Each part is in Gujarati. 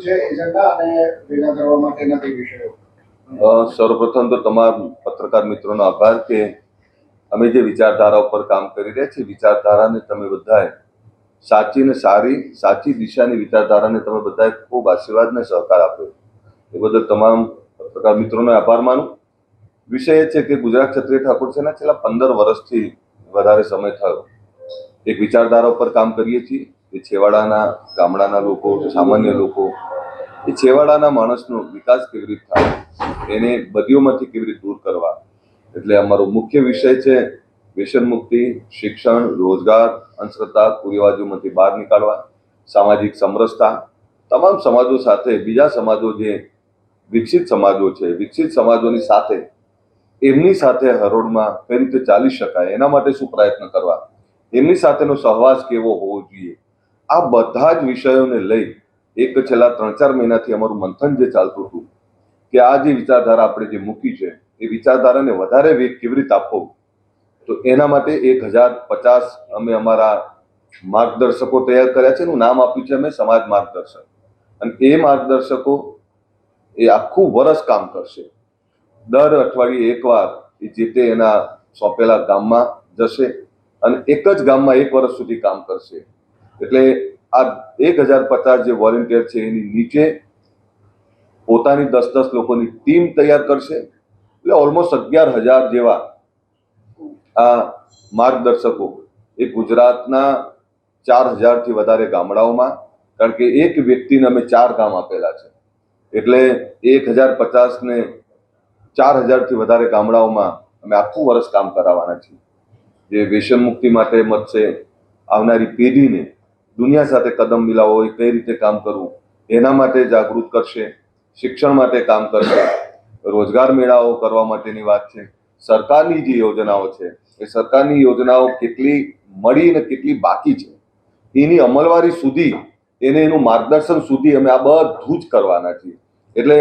છે સર્વપ્રથમ તો તમામ પત્રકાર મિત્રોનો આભાર કે અમે જે વિચારધારા ઉપર કામ કરી રહ્યા છીએ, વિચારધારાને તમે બધાએ સાચી ને સારી, સાચી દિશાની વિચારધારાને તમે બધાએ ખૂબ આશીર્વાદ ને સહકાર આપ્યો. એ બદલ તમામ પત્રકાર મિત્રોનો આભાર માનું. વિષય એ છે કે ગુજરાત ક્ષત્રિય ઠાકોર સેના છેલ્લા પંદર વર્ષથી વધારે સમય થયો. એક વિચારધારા ઉપર કામ કરીએ છીએ. કે છેવાડાના, ગામડાના લોકો, સામાન્ય લોકો એ છેવાડાના માણસનો વિકાસ કેવી રીતે થાય, એને બદીઓમાંથી કેવી રીતે દૂર કરવા? એટલે અમારો મુખ્ય વિષય છે વ્યસન મુક્તિ, શિક્ષણ, રોજગાર, અંધશ્રદ્ધા, કુરિવાજોમાંથી બહાર નીકાળવા, સામાજિક સમરસતા, તમામ સમાજો સાથે, બીજા સમાજો જે વિકસિત સમાજો છે, વિકસિત સમાજોની સાથે, એમની સાથે હરોળમાં કઈ રીતે ચાલી શકાય, એના માટે શું પ્રયત્ન કરવા? એમની સાથેનો સહવાસ કેવો હોવો જોઈએ? આ બધા જ વિષયોને લઈ એક છેલ્લા ત્રણ ચાર મહિનાથી અમારું મંથન જે ચાલતું હતું, કે આ જે વિચારધારા આપણે જે મૂકી છે, એ વિચારધારાને વધારે વેગ કેવી રીતે આપવો? તો એના માટે એક હજાર પચાસ અમે અમારા માર્ગદર્શકો તૈયાર કર્યા છે, એનું નામ આપ્યું છે અમે સમાજ માર્ગદર્શક. અને એ માર્ગદર્શકો એ આખું વર્ષ કામ કરશે. દર અઠવાડિયે એકવાર એ જે તે એના સોંપેલા ગામમાં જશે અને એક જ ગામમાં એક વર્ષ સુધી કામ કરશે. એટલે આ એક હજાર પચાસ જે વોલેન્ટિયર છે, એની નીચે પોતાની દસ દસ લોકોની ટીમ તૈયાર કરશે. એટલે ઓલમોસ્ટ અગિયાર હજાર જેવા આ માર્ગદર્શકો એ ગુજરાતના ચાર હજારથી વધારે ગામડાઓમાં, કારણ કે એક વ્યક્તિને અમે ચાર ગામ આપેલા છે. એટલે એક હજાર પચાસને ચાર હજારથી વધારે ગામડાઓમાં અમે આખું વર્ષ કામ કરાવવાના છીએ. જે વ્યસન મુક્તિ માટે મત છે, આવનારી પેઢીને દુનિયા સાથે કદમ મિલાવવો હોય કઈ રીતે કામ કરવું, એના માટે જાગૃત કરશે, શિક્ષણ માટે કામ કરશે, રોજગાર મેળાઓ કરવા માટેની વાત છે, સરકારની જે યોજનાઓ છે, એ સરકારની યોજનાઓ કેટલી મળી અને કેટલી બાકી છે, એની અમલવારી સુધી, એને એનું માર્ગદર્શન સુધી અમે આ બધું જ કરવાના છીએ. એટલે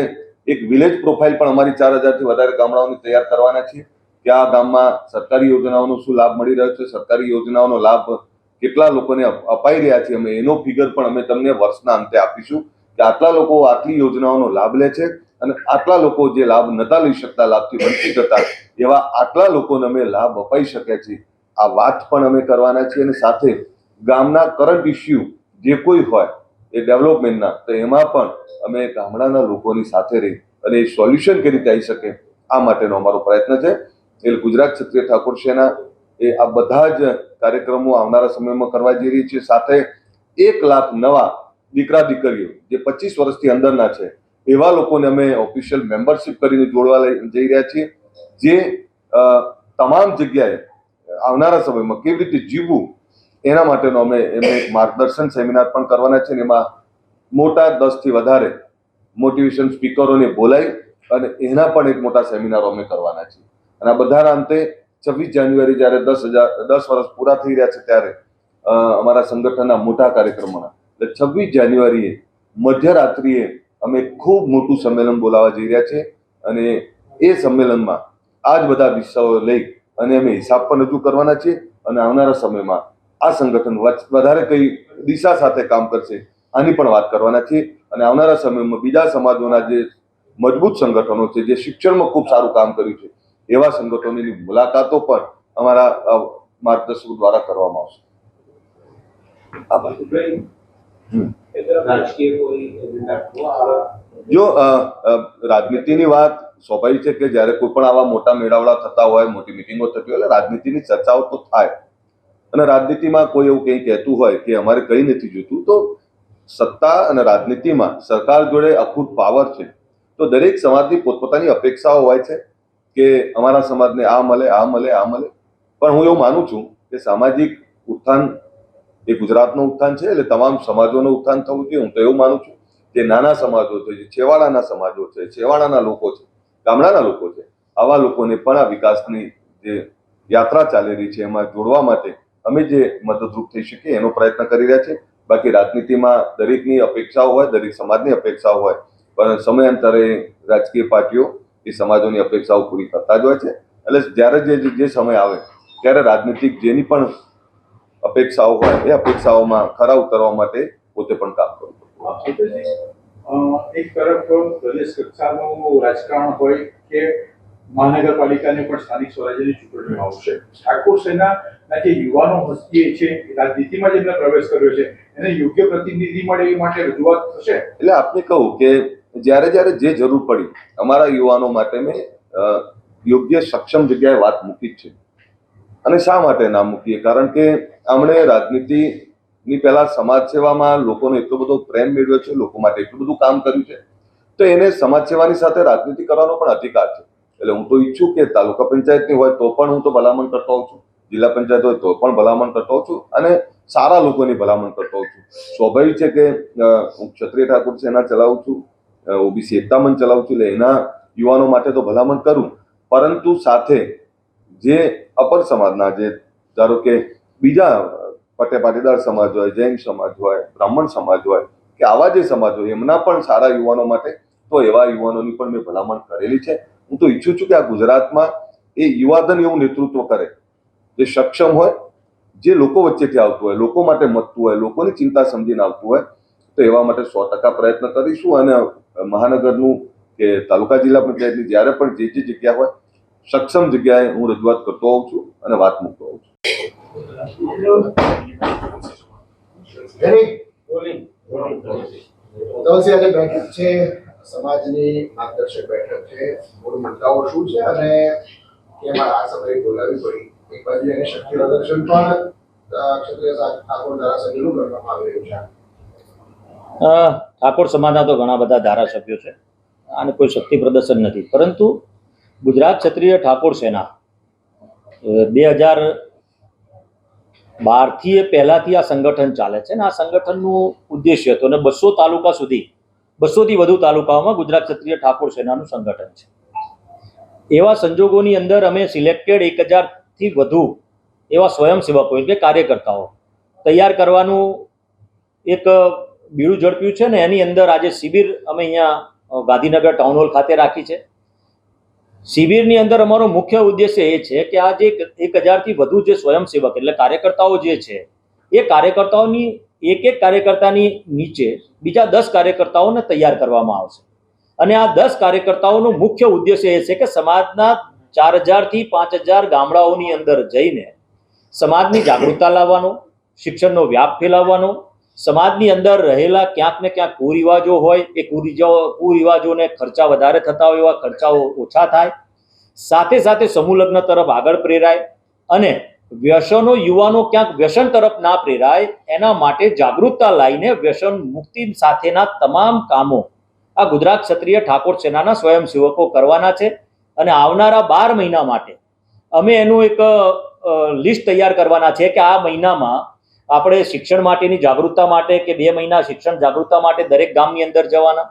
એક વિલેજ પ્રોફાઇલ પણ અમારી ચાર હજારથી વધારે ગામડાઓની તૈયાર કરવાના છીએ, કે આ ગામમાં સરકારી યોજનાઓનો શું લાભ મળી રહ્યો છે, સરકારી યોજનાઓનો લાભ કેટલા લોકોને અપાઈ રહ્યા છે અમે એનો ફિગર પણ અમે તમને વર્ષના અંતે આપીશું કે આટલા લોકો આટલી યોજનાઓનો લાભ લે છે અને આટલા લોકો જે લાભ નતા લઈ શકતા, લાભથી વંચિત હતા, એવા આટલા લોકોને અમે લાભ અપાઈ શક્યા છીએ. આ વાત પણ અમે કરવાના છીએ અને સાથે ગામના કરંટ ઇસ્યુ જે કોઈ હોય એ ડેવલપમેન્ટના તો એમાં પણ અમે ગામડાના લોકોની સાથે રહી અને એ સોલ્યુશન કઈ રીતે આવી શકે, આ માટેનો અમારો પ્રયત્ન છે. એટલે ગુજરાત ક્ષત્રિય ઠાકોર સેના એ આ બધા જ કાર્યક્રમો આવનારા સમયમાં કરવા જઈ રહી છે. સાથે એક લાખ નવા દીકરા દીકરીઓ જે પચીસ વર્ષથી અંદરના છે, એવા લોકોને અમે ઓફિશિયલ મેમ્બરશિપ કરીને જોડવા જઈ રહ્યા છીએ. જે તમામ જગ્યાએ આવનારા સમયમાં કેવી રીતે જીવવું, એના માટેનો અમે એમને એક માર્ગદર્શન સેમિનાર પણ કરવાના છે એમાં મોટા દસથી વધારે મોટિવેશન સ્પીકરોને બોલાવી અને એના પણ એક મોટા સેમિનારો અમે કરવાના છીએ. અને આ બધાના અંતે છવ્વીસ જાન્યુઆરી જ્યારે દસ હજાર, દસ વર્ષ પૂરા થઈ રહ્યા છે ત્યારે અમારા સંગઠનના મોટા કાર્યક્રમોના. એટલે છવ્વીસ જાન્યુઆરીએ મધ્યરાત્રિએ અમે ખૂબ મોટું સંમેલન બોલાવવા જઈ રહ્યા છે અને એ સંમેલનમાં આ જ બધા વિષયો લઈ અને અમે હિસાબ પણ રજૂ કરવાના છીએ અને આવનારા સમયમાં આ સંગઠન વધારે કઈ દિશા સાથે કામ કરશે આની પણ વાત કરવાના છીએ અને આવનારા સમયમાં બીજા સમાજોના જે મજબૂત સંગઠનો છે, જે શિક્ષણમાં ખૂબ સારું કામ કર્યું છે એવા સંગઠનોની મુલાકાતો પણ અમારા માર્ગદર્શકો દ્વારા કરવામાં આવશે? જો રાજનીતિની વાત સ્વાભાવિક છે કે જ્યારે કોઈ પણ આવા મોટા મેળાવડા થતા હોય, મોટી મિટિંગો થતી હોય, એટલે રાજનીતિની ચર્ચાઓ તો થાય. અને રાજનીતિમાં કોઈ એવું કંઈ કહેતું હોય કે અમારે કંઈ નથી જોતું, તો સત્તા અને રાજનીતિમાં સરકાર જોડે અખૂટ પાવર છે. તો દરેક સમાજની પોતપોતાની અપેક્ષાઓ હોય છે. કે અમારા સમાજને આ મળે આ મળે આ મળે. પણ હું એવું માનું છું કે સામાજિક ઉત્થાન એ ગુજરાતનું ઉત્થાન છે એટલે તમામ સમાજોનું ઉત્થાન થવું જોઈએ. હું તો એવું માનું છું જે નાના સમાજો છે, જે છેવાડાના સમાજો છે, છેવાડાના લોકો છે, ગામડાના લોકો છે, આવા લોકોને પણ આ વિકાસની જે યાત્રા ચાલી રહી છે એમાં જોડવા માટે અમે જે મદદરૂપ થઈ શકીએ એનો પ્રયત્ન કરી રહ્યા છીએ. બાકી રાજનીતિમાં દરેકની અપેક્ષાઓ હોય, દરેક સમાજની અપેક્ષાઓ હોય. પણ સમયાંતરે રાજકીય પાર્ટીઓ એ સમાજોની અપેક્ષાઓ પૂરી થતા જ હોય છે. એટલે જ્યારે જે જે સમય આવે ત્યારે રાજનીતિક જેની પણ અપેક્ષાઓ હોય એ અપેક્ષાઓમાં ખરા ઉતરવા માટે પોતે પણ કામ કરવું એક તરફ પ્રદેશ કક્ષાનું રાજકારણ હોય કે મહાનગરપાલિકાની પણ સ્થાનિક સ્વરાજ્યની ચૂંટણીઓ આવશે. ઠાકોર સેનાના જે યુવાનો હસ્તીએ છે રાજનીતિમાં જેમને પ્રવેશ કર્યો છે. એને યોગ્ય પ્રતિનિધિ મળે એ માટે રજૂઆત થશે? એટલે આપને કહું કે જ્યારે જ્યારે જે જરૂર પડી, અમારા યુવાનો માટે મેં યોગ્ય સક્ષમ જગ્યાએ વાત મૂકી છે. અને શા માટે ના મૂકીએ? કારણ કે આમણે રાજનીતિની પહેલા સમાજ સેવામાં લોકોનો એટલો બધો પ્રેમ મેળવ્યો છે, લોકો માટે એટલું બધું કામ કર્યું છે. તો એને સમાજ સેવાની સાથે રાજનીતિ કરવાનો પણ અધિકાર છે. એટલે હું તો ઈચ્છું કે તાલુકા પંચાયતની હોય તો પણ હું તો ભલામણ કરતો હોઉં છું. જિલ્લા પંચાયત હોય તો પણ ભલામણ કરતો હોઉં છું. અને સારા લોકોની ભલામણ કરતો હોઉં છું. સ્વાભાવિક છે કે હું ક્ષત્રિય ઠાકોર સેના ચલાવું છું. ઓબીસી એકતા મંચ ચલાવું છું એટલે એના યુવાનો માટે તો ભલામણ કરું. પરંતુ સાથે જે અપર સમાજના જે ધારો કે બીજા પટે પાટીદાર સમાજ હોય, જૈન સમાજ હોય, બ્રાહ્મણ સમાજ હોય કે આવા જે સમાજ હોય, એમના પણ સારા યુવાનો માટે તો એવા યુવાનોની પણ મેં ભલામણ કરેલી છે. હું તો ઈચ્છું છું કે આ ગુજરાતમાં એ યુવાધન એવું નેતૃત્વ કરે. જે સક્ષમ હોય, જે લોકો વચ્ચેથી આવતું હોય, લોકો માટે મતતું હોય, લોકોની ચિંતા સમજીને આવતું હોય તો એવા માટે સો ટકા પ્રયત્ન કરીશું અને મહાનગરનું કે તાલુકા જિલ્લા પંચાયતની જ્યારે પણ જે જે જગ્યા હોય, સક્ષમ જગ્યાએ હું રજૂઆત કરતો હોઉં છું અને વાત મૂકતો હોઉં છું. છે, સમાજની માર્ગદર્શક બેઠક છે, મૂળ શું છે અને કેમ આ સમયે બોલાવી પડી? એક બાજુ એને શક્તિ પ્રદર્શન પણ ક્ષત્રિય ઠાકોર ધારાસભ્યનું કરવામાં આવી છે. ઠાકોર સમાજના તો ઘણા બધા ધારાસભ્યો છે. અને કોઈ શક્તિ પ્રદર્શન નથી. પરંતુ ગુજરાત ક્ષત્રિય ઠાકોર સેના બે હજાર બારથી એ પહેલાંથી આ સંગઠન ચાલે છે અને આ સંગઠનનું ઉદ્દેશ્ય હતું અને બસો તાલુકા સુધી, બસોથી વધુ તાલુકાઓમાં ગુજરાત ક્ષત્રિય ઠાકોર સેનાનું સંગઠન છે. એવા સંજોગોની અંદર અમે સિલેક્ટેડ એક હજારથી વધુ એવા સ્વયંસેવકો એટલે કાર્યકર્તાઓ તૈયાર કરવાનું એક બીડું ઝડપ્યું છે ને એની અંદર આજે શિબિર અમે અહીંયા ગાંધીનગર ટાઉન હોલ ખાતે રાખી છે. શિબિરની અંદર અમારો મુખ્ય ઉદ્દેશ્ય એ છે કે આ જે એક હજારથી વધુ જે સ્વયંસેવક એટલે કાર્યકર્તાઓ જે છે, એ કાર્યકર્તાઓની એક એક કાર્યકર્તાની નીચે બીજા દસ કાર્યકર્તાઓને તૈયાર કરવામાં આવશે. અને આ દસ કાર્યકર્તાઓનો મુખ્ય ઉદ્દેશ્ય એ છે કે સમાજના ચાર હજારથી પાંચ હજાર ગામડાઓની અંદર જઈને સમાજની જાગૃતતા લાવવાનો, શિક્ષણનો વ્યાપ ફેલાવવાનો સમાજની અંદર રહેલા ક્યાંક ને ક્યાંક કુરિવાજો હોય, એ કુરિજો, કુરિવાજોને ખર્ચા વધારે થતા હોય એવા ખર્ચાઓ ઓછા થાય. સાથે સાથે સમૂહ લગ્ન તરફ આગળ પ્રેરાય અને વ્યસનો યુવાનો ક્યાંક વ્યસન તરફ ના પ્રેરાય, એના માટે જાગૃતતા લાવીને વ્યસન મુક્તિ સાથેના તમામ કામો આ ગુજરાત ક્ષત્રિય ઠાકોર સેનાના સ્વયંસેવકો કરવાના છે અને આવનારા બાર મહિના માટે અમે એનું એક લિસ્ટ તૈયાર કરવાના છે કે આ મહિનામાં આપણે શિક્ષણ માટેની જાગૃતતા માટે કે બે મહિના શિક્ષણ જાગૃતતા માટે દરેક ગામની અંદર જવાના.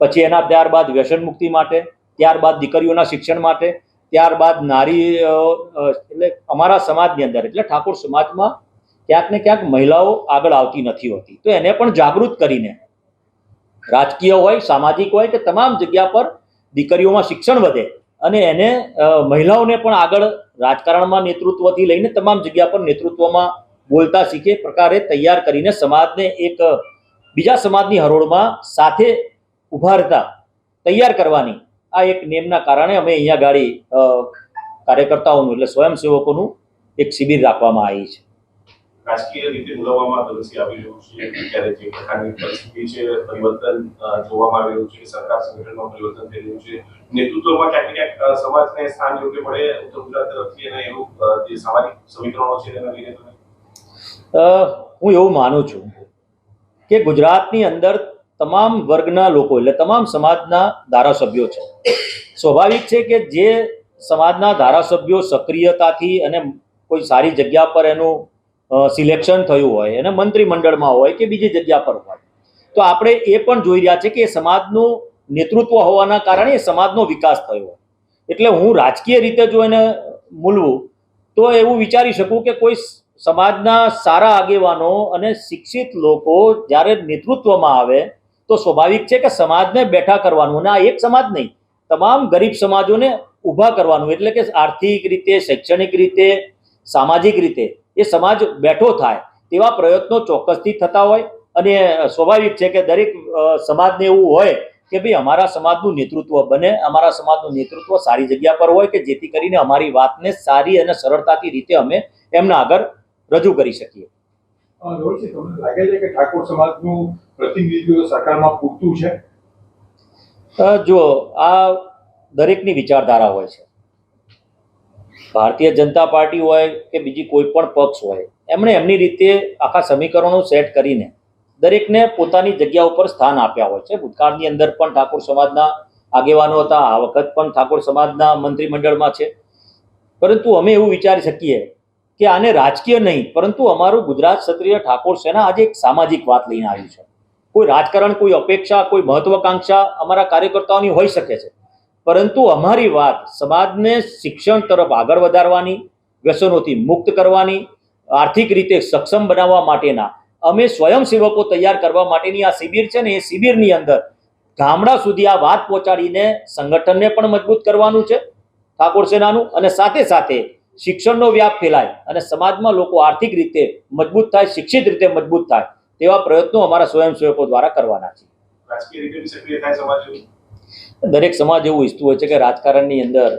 પછી એના ત્યારબાદ વ્યસન મુક્તિ માટે, ત્યારબાદ દીકરીઓના શિક્ષણ માટે, ત્યારબાદ નારી એટલે અમારા સમાજની અંદર, એટલે ઠાકોર સમાજમાં ક્યાંક ને ક્યાંક મહિલાઓ આગળ આવતી નથી હોતી. તો એને પણ જાગૃત કરીને, રાજકીય હોય, સામાજિક હોય કે તમામ જગ્યા પર દીકરીઓમાં શિક્ષણ વધે અને એને મહિલાઓને પણ આગળ રાજકારણમાં નેતૃત્વથી લઈને તમામ જગ્યા પર નેતૃત્વમાં બોલતા શીખે, પ્રકારે તૈયાર કરીને સમાજને એક, બીજા સમાજની હરોળમાં સાથે ઉભારતા તૈયાર કરવાની આ એક નેમના કારણે અમે અહીંયા ગાડી કાર્યકર્તાઓનું એટલે સ્વયંસેવકોનું એક શિબિર રાખવામાં આવી છે. રાજકીય રીતે બોલાવવામાં ધનસી આવી રહ્યું છે પ્રકારની છે, પરિવર્તન જોવામાં આવી છે, સરકાર સંગઠનમાં પરિવર્તન થઈ છે, નેતૃત્વમાં ક્યાંક સમાજને સ્થાન યોગ્ય મળે ઉત્તર એવું જે સામાજિક સમીકરણો છે તેના હું એવું માનું છું કે ગુજરાતની અંદર તમામ વર્ગના લોકો એટલે તમામ સમાજના ધારાસભ્યો છે. સ્વાભાવિક છે કે જે સમાજના ધારાસભ્યો સક્રિયતાથી અને કોઈ સારી જગ્યા પર એનું સિલેક્શન થયું હોય અને મંત્રીમંડળમાં હોય કે બીજી જગ્યા પર હોય, તો આપણે એ પણ જોઈ રહ્યા છે કે એ સમાજનું નેતૃત્વ હોવાના કારણે એ સમાજનો વિકાસ થયો એટલે હું રાજકીય રીતે જો એને મૂલવું, તો એવું વિચારી શકું કે કોઈ સમાજના સારા આગેવાનો અને શિક્ષિત લોકો જ્યારે નેતૃત્વમાં આવે, તો સ્વાભાવિક છે કે સમાજને બેઠા કરવાનું અને આ એક સમાજ નહીં, તમામ ગરીબ સમાજોને ઊભા કરવાનું, એટલે કે આર્થિક રીતે, શૈક્ષણિક રીતે, સામાજિક રીતે એ સમાજ બેઠો થાય, તેવા પ્રયત્નો ચોક્કસથી થતા હોય. અને સ્વાભાવિક છે કે દરેક સમાજને એવું હોય કે ભાઈ અમારા સમાજનું નેતૃત્વ બને, અમારા સમાજનું નેતૃત્વ સારી જગ્યા પર હોય કે જેથી કરીને અમારી વાતને સારી અને સરળતાથી રીતે અમે એમના આગળ રજૂ કરી શકીએ. લાગે છે કે ઠાકોર સમાજનું પ્રતિનિધિત્વ સરકારમાં પૂરતું છે? જો આ દરેકની વિચારધારા હોય છે. ભારતીય જનતા પાર્ટી હોય કે બીજી કોઈ પણ પક્ષ હોય એમણે એમની રીતે આખા સમીકરણો સેટ કરીને દરેકને પોતાની જગ્યા ઉપર સ્થાન આપ્યા હોય છે. ભૂતકાળની અંદર પણ ઠાકોર સમાજના આગેવાનો હતા આ વખત પણ ઠાકોર સમાજના મંત્રીમંડળમાં છે. પરંતુ અમે એવું વિચારી શકીએ કે આને રાજકીય નહીં, પરંતુ અમારું ગુજરાત ક્ષત્રિય ઠાકોર સેના આજે એક સામાજિક વાત લઈને આવ્યું છે. કોઈ રાજકારણ, કોઈ અપેક્ષા, કોઈ મહત્વાકાંક્ષા અમારા કાર્યકર્તાઓની હોઈ શકે છે. પરંતુ અમારી વાત સમાજને શિક્ષણ તરફ આગળ વધારવાની, વ્યસનોથી મુક્ત કરવાની, આર્થિક રીતે સક્ષમ બનાવવા માટેના, અમે સ્વયંસેવકો તૈયાર કરવા માટેની આ શિબિર છે ને, એ શિબિરની અંદર ગામડા સુધી આ વાત પહોંચાડીને સંગઠનને પણ મજબૂત કરવાનું છે, ઠાકોર સેનાનું, અને સાથે સાથે શિક્ષણનો વ્યાપ ફેલાય અને સમાજમાં લોકો આર્થિક રીતે મજબૂત થાય શિક્ષિત રીતે મજબૂત થાય તેવા પ્રયત્નો અમારા સ્વયંસેવકો દ્વારા કરવાના છે. દરેક સમાજ એવું ઈચ્છતું હોય છે કે રાજકારણની અંદર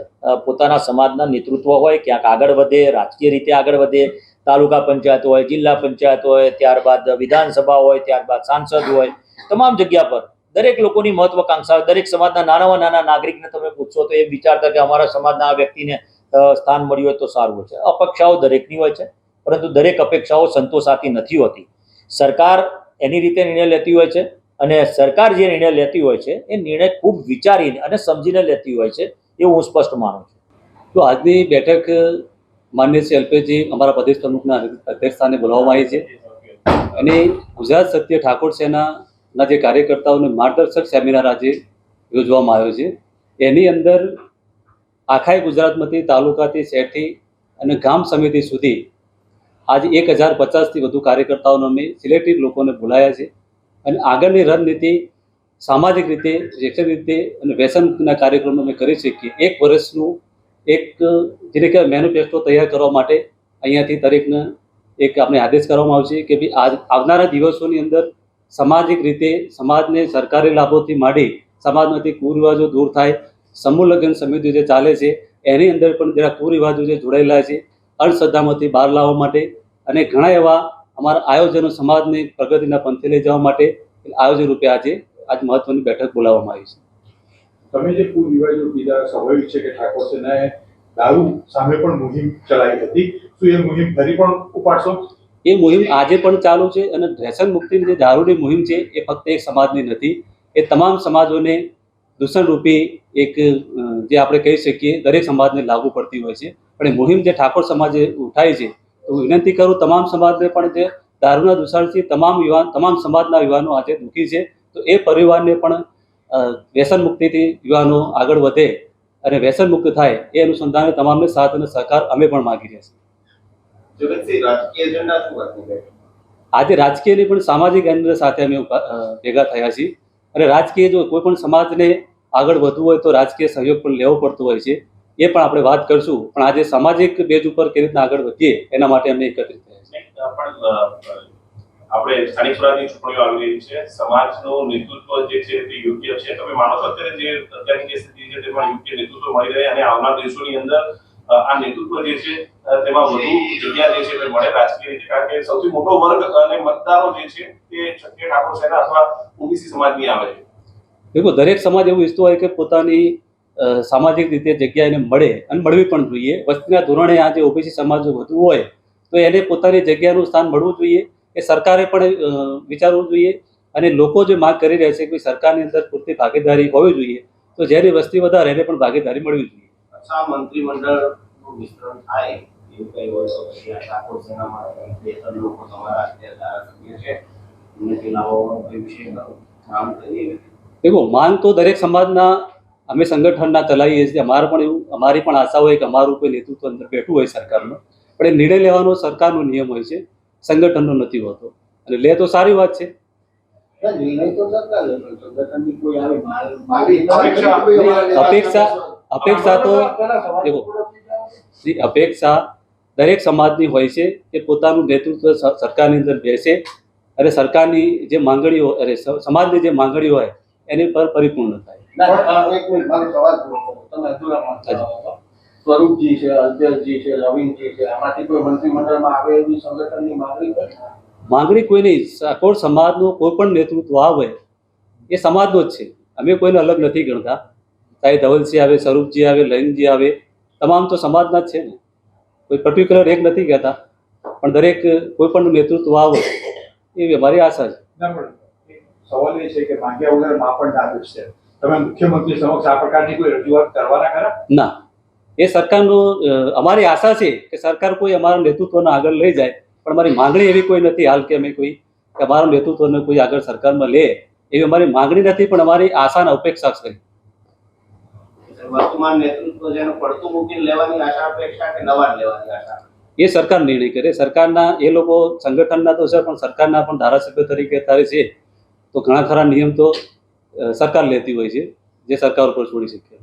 પોતાના સમાજના નેતૃત્વ હોય ક્યાંક આગળ વધે રાજકીય રીતે આગળ વધે તાલુકા પંચાયત હોય જિલ્લા પંચાયત હોય ત્યારબાદ વિધાનસભા હોય ત્યારબાદ સાંસદ હોય તમામ જગ્યા પર દરેક લોકોની મહત્વાકાંક્ષા દરેક સમાજના નાનામાં નાના નાગરિકને તમે પૂછશો તો એ વિચારતા કે અમારા સમાજના આ વ્યક્તિને સ્થાન મળ્યું હોય તો સારું છે. અપેક્ષાઓ દરેકની હોય છે, પરંતુ દરેક અપેક્ષાઓ સંતોષાતી નથી હોતી. સરકાર એની રીતે નિર્ણય લેતી હોય છે અને સરકાર જે નિર્ણય લેતી હોય છે, એ નિર્ણય ખૂબ વિચારીને અને સમજીને લેતી હોય છે, એવું હું સ્પષ્ટ માનું છું. તો આજની બેઠક, માન્ય શ્રી અલ્પેશજી, અમારા પ્રદેશ પ્રમુખના અધ્યક્ષસ્થાને બોલાવવામાં આવી છે. અને ગુજરાત સત્ય ઠાકોર સેનાના જે કાર્યકર્તાઓને માર્ગદર્શક સેમિનાર આજે યોજવામાં આવ્યો છે. એની અંદર આખાય ગુજરાતમાંથી તાલુકાથી, શહેરથી અને ગામ સમિતિ સુધી આજે એક હજાર પચાસથી વધુ કાર્યકર્તાઓને અમે સિલેક્ટેડ લોકોને બોલાયા છે. અને આગળની રણનીતિ સામાજિક રીતે, શૈક્ષણિક રીતે અને વ્યસનના કાર્યક્રમો અમે કરી શકીએ. એક વર્ષનું એક જેને કહેવાય મેનિફેસ્ટો તૈયાર કરવા માટે અહીંયાથી દરેકને એક આપણે આદેશ કરવામાં આવશે કે ભાઈ આજ, આવનારા દિવસોની અંદર સામાજિક રીતે સમાજને સરકારી લાભોથી માંડી સમાજમાંથી કુરિવાજો દૂર થાય સમૂહ લગ્ન સમિતિ જે ચાલે છે એની અંદર પણ જરા કુરિવાજો જે જોડાયેલા છે અણશ્રદ્ધામાંથી બહાર લાવવા માટે અને ઘણા એવા અમારા આયોજનો સમાજને પ્રગતિના પંથે લઈ જવા માટે આયોજન રૂપે આજે આજ મહત્વની બેઠક બોલાવવામાં આવી છે. તમે જે કુરિવાજો કીધા સ્વાભાવિક છે કે ઠાકોર સેનાએ દારૂ સામે પણ મુહિમ ચલાવી હતી શું એ મુહિમ ફરી પણ ઉપાડશો? એ મુહિમ આજે પણ ચાલુ છે અને વ્યસન મુક્તિની જે દારૂની મુહિમ છે એ ફક્ત એક સમાજની નથી એ તમામ સમાજોને દૂષણરૂપી એક જે આપણે કહી શકીએ દરેક સમાજને લાગુ પડતી હોય છે. પણ એ મુહિમ જે ઠાકોર સમાજે ઉઠાય છે તો હું વિનંતી કરું તમામ સમાજને પણ જે દારૂના દૂષણથી તમામ યુવાન તમામ સમાજના યુવાનો આજે દુઃખી છે તો એ પરિવારને પણ વ્યસન મુક્તિથી યુવાનો આગળ વધે અને વ્યસન મુક્ત થાય એ અનુસંધાને તમામને સાથ અને સહકાર અમે પણ માગી રહ્યા છીએ. આજે રાજકીયની પણ સામાજિક કેન્દ્ર સાથે અમે ભેગા થયા છીએ. અને રાજકીય જો કોઈ પણ સમાજને આગળ વધવું હોય તો રાજકીય સહયોગ પણ લેવો પડતો હોય છે, એ પણ આપણે વાત કરશું. પણ આજે સામાજિક બેજ ઉપર કેવી રીતના આગળ વધીએ, એના માટે અમે એકત્રિત થયા છે. પણ આપણે સ્થાનિક સ્વરાજની ચૂંટણીઓ આવી રહી છે. સમાજનું નેતૃત્વ જે છે તે યોગ્ય છે. તમે માનો છો અત્યારે જે અત્યારની જે સ્થિતિ છે, તેમાં યોગ્ય નેતૃત્વ મળી રહે અને આવનાર દિવસોની અંદર આ નેતૃત્વ જે છે તેમાં વધુ જગ્યા જે છે તે મળે રાજકીય રીતે. કારણ કે સૌથી મોટો વર્ગ અને મતદારો જે છે તે ક્ષત્રિય ઠાકોર સેના અથવા ઓબીસી સમાજની આવે છે. દેખો દરેક સમાજ એવું ઈચ્છતો હોય કે પોતાની અ, સામાજિક રીતે જગ્યા એને મળે અને મળવી પણ જોઈએ. વસ્તીના ધોરણે આ જે ઓબીસી સમાજ વધુ હોય તો એને પોતાની જગ્યાનું સ્થાન મળવું જોઈએ. એ સરકારે પણ વિચારવું જોઈએ. અને લોકો જે માંગ કરી રહ્યા છે કે સરકારની અંદર પૂરતી ભાગીદારી હોવી જોઈએ તો જેની વસ્તી વધારે એને પણ ભાગીદારી મળવી જોઈએ. અચ્છા મંત્રીમંડળનું વિસ્તરણ થાય એવું કઈ હોય તો પછી આ ઠાકોર સેનામાં બે ત્રણ લોકો તમારા અત્યારે ધારાસભ્ય છે એમને પેલાઓ કઈ વિશે કામ કરીએ દેખો માન તો દરેક સમાજના અમે સંગઠનના ચલાવીએ છીએ. અમારે પણ એવું અમારી પણ આશા હોય કે અમારું કોઈ નેતૃત્વ અંદર બેઠું હોય સરકારનું. પણ એ નિર્ણય લેવાનો સરકારનો નિયમ હોય છે. સંગઠનનો નથી હોતો. અને લે તો સારી વાત છે. અપેક્ષા- અપેક્ષા તો દેખો અપેક્ષા દરેક સમાજની હોય છે કે પોતાનું નેતૃત્વ સરકારની અંદર બેસે અને સરકારની જે માંગણીઓ અરે સમાજની જે માંગણીઓ હોય એની પર પરિપૂર્ણ થાય. સ્વરૂપજી છે અધ્યક્ષજી છે નવીનજી છે આમાંથી કોઈ મંત્રીમંડળમાં આવે એવી સંગઠનની માંગણી કરે? માંગણી કોઈ નહીં. ઠાકોર સમાજનું કોઈ પણ નેતૃત્વ આવે એ સમાજનો જ છે. અમે કોઈને અલગ નથી ગણતા. ચાહે ધવલસિંહ આવે સ્વરૂપજી આવે લયનજી આવે તમામ તો સમાજના જ છે ને. કોઈ પર્ટિક્યુલર એક નથી કહેતા પણ દરેક કોઈ પણ નેતૃત્વ આવે એવી અમારી આશા છે. સવાલ એ છે કે ભાગ્યા વગરમાં પણ ના બેસશે તમે મુખ્યમંત્રી સમક્ષ આ પ્રકારની કોઈ રજૂઆત કરવાના ખરા? ના. એ સરકારનો અમારી આશા છે કે સરકાર કોઈ અમારા નેતૃત્વને આગળ લઈ જાય પણ અમારી માંગણી એવી કોઈ નથી હાલ કે અમે કોઈ કે અમારા નેતૃત્વને કોઈ આગળ સરકારમાં લે એવી અમારી માંગણી નથી પણ અમારી આશા અને અપેક્ષા છે. વર્તમાન નેતૃત્વ એનું પડતું મૂકીને લેવાની આશા અપેક્ષા કે નવા લેવાની આશા? એ સરકાર નિર્ણય કરે. સરકારના, એ લોકો સંગઠનના તો છે, પણ સરકારના પણ ધારાસભ્ય તરીકે અત્યારે છે, તો ઘણા ખરા નિયમ તો સરકાર લેતી હોય છે, જે સરકાર ઉપર છોડી શકીએ